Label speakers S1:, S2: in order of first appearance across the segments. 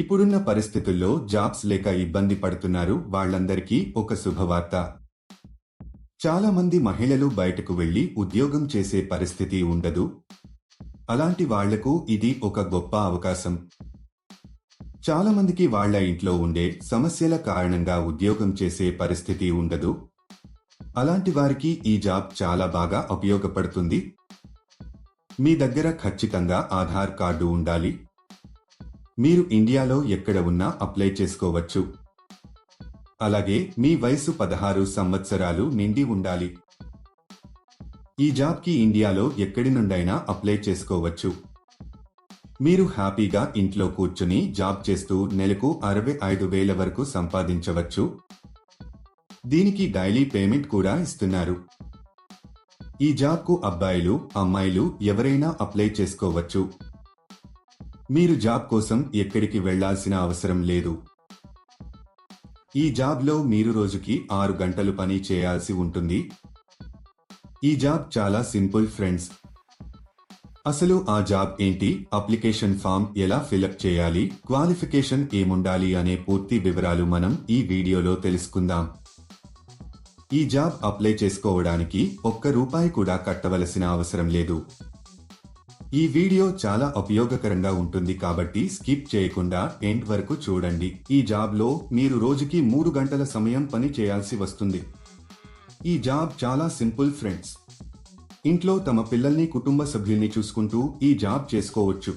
S1: ఇప్పుడున్న పరిస్థితుల్లో జాబ్స్ లేక ఇబ్బంది పడుతున్నారు వాళ్ళందరికీ ఒక శుభవార్త. చాలా మంది మహిళలు బయటకు వెళ్ళి ఉద్యోగం చేసే పరిస్థితి ఉండదు. అలాంటి వాళ్ళకు ఇది ఒక గొప్ప అవకాశం. చాలా మందికి వాళ్ళ ఇంట్లో ఉండే సమస్యల కారణంగా ఉద్యోగం చేసే పరిస్థితి ఉండదు. అలాంటి వారికి ఈ జాబ్ చాలా బాగా ఉపయోగపడుతుంది. మీ దగ్గర ఖచ్చితంగా ఆధార్ కార్డు ఉండాలి. మీరు ఇండియాలో ఎక్కడ ఉన్నా అప్లై చేసుకోవచ్చు. అలాగే మీ వయసు పదహారు సంవత్సరాలు నిండి ఉండాలి. ఈ జాబ్కి ఇండియాలో ఎక్కడి నుండైనా అప్లై చేసుకోవచ్చు. మీరు హ్యాపీగా ఇంట్లో కూర్చుని జాబ్ చేస్తూ నెలకు అరవై ఐదు వేల వరకు సంపాదించవచ్చు. దీనికి డైలీ పేమెంట్ కూడా ఇస్తున్నారు. ఈ జాబ్కు అబ్బాయిలు అమ్మాయిలు ఎవరైనా అప్లై చేసుకోవచ్చు. మీరు జాబ్ కోసం ఎక్కడికి వెళ్ళాల్సిన అవసరం లేదు. ఈ జాబ్లో మీరు రోజుకి ఆరు గంటలు పని చేయాల్సి ఉంటుంది. ఈ జాబ్ చాలా సింపుల్ ఫ్రెండ్స్. అసలు ఆ జాబ్ ఏంటి? అప్లికేషన్ ఫామ్ ఎలా ఫిలప్ చేయాలి? క్వాలిఫికేషన్ ఏముండాలి అనే పూర్తి వివరాలు మనం ఈ వీడియోలో తెలుసుకుందాం. ఈ జాబ్ అప్లై చేసుకోవడానికి ఒక్క రూపాయి కూడా కట్టవలసిన అవసరం లేదు. ఈ వీడియో చాలా ఉపయోగకరంగా ఉంటుంది కాబట్టి స్కిప్ చేయకుండా ఎండ్ వరకు చూడండి. ఈ జాబ్లో మీరు రోజుకి మూడు గంటల సమయం పని చేయాల్సి వస్తుంది. ఈ జాబ్ చాలా సింపుల్ ఫ్రెండ్స్. ఇంట్లో తమ పిల్లల్ని కుటుంబ సభ్యుల్ని చూసుకుంటూ ఈ జాబ్ చేసుకోవచ్చు.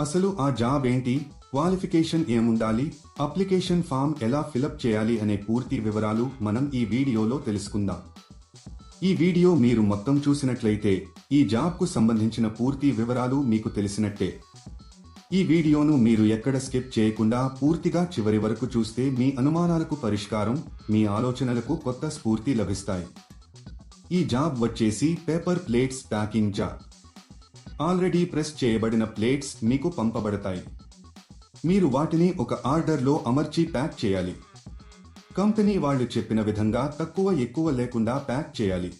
S1: అసలు ఆ జాబ్ ఏంటి? క్వాలిఫికేషన్ ఏముండాలి? అప్లికేషన్ ఫామ్ ఎలా ఫిలప్ చేయాలి? అనే పూర్తి వివరాలు మనం ఈ వీడియోలో తెలుసుకుందాం. ఈ వీడియో మీరు మొత్తం చూసినట్లయితే ఈ జాబ్కు సంబంధించిన పూర్తి వివరాలు మీకు తెలిసినట్టే. ఈ వీడియోను మీరు ఎక్కడ స్కిప్ చేయకుండా పూర్తిగా చివరి వరకు చూస్తే మీ అనుమానాలకు పరిష్కారం మీ ఆలోచనలకు కొత్త స్ఫూర్తి లభిస్తాయి. ఈ జాబ్ వచ్చేసి paper plates packing job. Already press చేయబడిన ప్లేట్స్ మీకు పంపబడతాయి. మీరు వాటిని ఒక ఆర్డర్లో అమర్చి ప్యాక్ చేయాలి. కంపెనీ వాళ్ళు చెప్పిన విధంగా తక్కువ ఎక్కువ లేకుండా ప్యాక్ చేయాలి.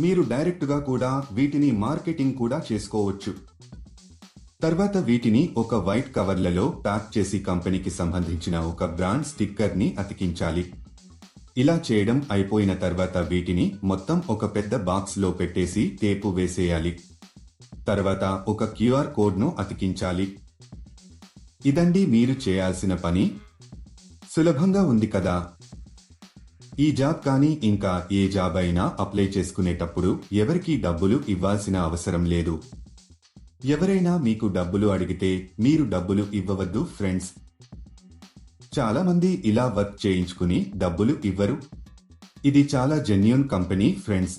S1: మీరు డైరెక్ట్గా కూడా వీటిని మార్కెటింగ్ కూడా చేసుకోవచ్చు. తర్వాత వీటిని ఒక వైట్ కవర్లలో ప్యాక్ చేసి కంపెనీకి సంబంధించిన ఒక బ్రాండ్ స్టిక్కర్ని అతికించాలి. ఇలా చేయడం అయిపోయిన తర్వాత వీటిని మొత్తం ఒక పెద్ద బాక్స్లో పెట్టేసి టేపు వేసేయాలి. తర్వాత ఒక క్యూఆర్ కోడ్ను అతికించాలి. ఇదండి మీరు చేయాల్సిన పని. సులభంగా ఉంది కదా. ఈ జాబ్ కానీ ఇంకా ఏ జాబ్ అయినా అప్లై చేసుకునేటప్పుడు ఎవరికీ డబ్బులు ఇవ్వాల్సిన అవసరం లేదు. ఎవరైనా మీకు డబ్బులు అడిగితే మీరు డబ్బులు ఇవ్వవద్దు ఫ్రెండ్స్. చాలా మంది ఇలా వర్క్ చేయించుకుని డబ్బులు ఇవ్వరు. ఇది చాలా జెన్యున్ కంపెనీ ఫ్రెండ్స్.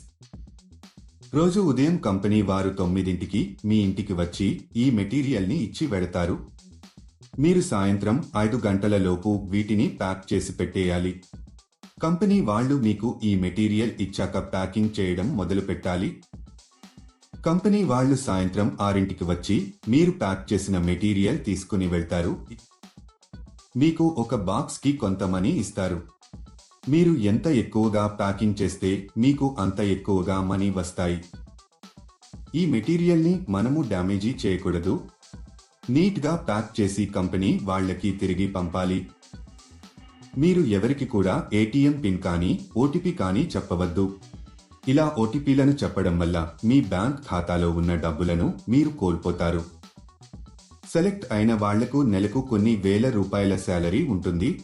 S1: రోజు ఉదయం కంపెనీ వారు తొమ్మిదింటికి మీ ఇంటికి వచ్చి ఈ మెటీరియల్ని ఇచ్చి వెడతారు మీరు సాయంత్రం ఐదు గంటలలోపు వీటిని ప్యాక్ చేసి పెట్టేయాలి. కంపెనీ వాళ్ళు మీకు ఈ మెటీరియల్ ఇచ్చాక ప్యాకింగ్ చేయడం మొదలు పెట్టాలి. కంపెనీ వాళ్ళు సాయంత్రం ఆరింటికి వచ్చి మీరు ప్యాక్ చేసిన మెటీరియల్ తీసుకుని వెళ్తారు. మీకు ఒక బాక్స్కి కొంత మనీ ఇస్తారు. మీరు ఎంత ఎక్కువగా ప్యాకింగ్ చేస్తే మీకు అంత ఎక్కువగా మనీ వస్తాయి. ఈ మెటీరియల్ని మనము డ్యామేజీ చేయకూడదు. నీట్గా ప్యాక్ చేసి కంపెనీ వాళ్ళకి తిరిగి పంపాలి. మీరు ఎవరికి కూడా ఏటీఎం పిన్ కానీ ఓటీపీ కానీ చెప్పవద్దు. ఇలా ఓటీపీలను చెప్పడం వల్ల మీ బ్యాంక్ ఖాతాలో ఉన్న డబ్బులను మీరు కోల్పోతారు. సెలెక్ట్ అయిన వాళ్ళకు నెలకు కొన్ని వేల రూపాయల శాలరీ ఉంటుంది.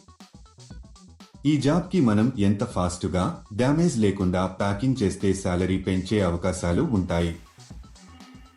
S1: ఈ జాబ్కి మనం ఎంత ఫాస్ట్గా డ్యామేజ్ లేకుండా ప్యాకింగ్ చేస్తే శాలరీ పెంచే అవకాశాలు ఉంటాయి.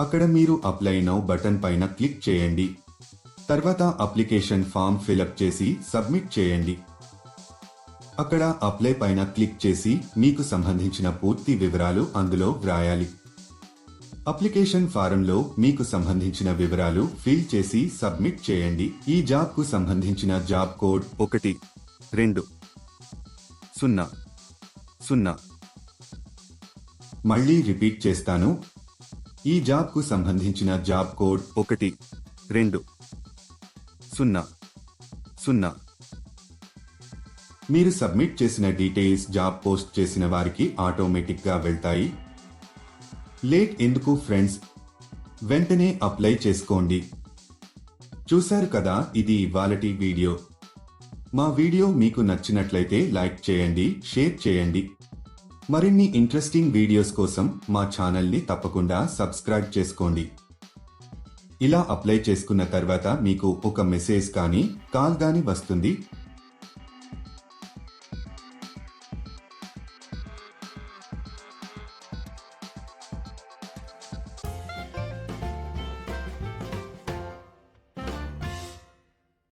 S1: అక్కడ మీరు అప్లై నౌ బటన్ పైన క్లిక్ చేయండి. తర్వాత అప్లికేషన్ ఫామ్ ఫిలప్ చేసి సబ్మిట్ చేయండి. అక్కడ అప్లై పైన క్లిక్ చేసి మీకు సంబంధించిన పూర్తి వివరాలు అందులో వ్రాయాలి. అప్లికేషన్ ఫారంలో మీకు సంబంధించిన వివరాలు ఫిల్ చేసి సబ్మిట్ చేయండి. ఈ జాబ్కు సంబంధించిన జాబ్ కోడ్ ఒకటి రెండు సున్నా సున్నా. మళ్ళీ రిపీట్ చేస్తాను. ఈ జాబ్కు సంబంధించిన జాబ్ కోడ్ ఒకటి రెండు. సున్నా. సున్నా. మీరు సబ్మిట్ చేసిన డీటెయిల్స్ జాబ్ పోస్ట్ చేసిన వారికి ఆటోమేటిక్గా వెళ్తాయి. లేట్ ఎందుకు ఫ్రెండ్స్? వెంటనే అప్లై చేసుకోండి. చూశారు కదా ఇది ఇవాళటి వీడియో. మా వీడియో మీకు నచ్చినట్లయితే లైక్ చేయండి షేర్ చేయండి. మరిన్ని ఇంట్రెస్టింగ్ వీడియోస్ కోసం మా ఛానల్ని తప్పకుండా సబ్స్క్రైబ్ చేసుకోండి. ఇలా అప్లై చేసుకున్న తర్వాత మీకు ఒక మెసేజ్ కానీ కాల్ కానీ వస్తుంది.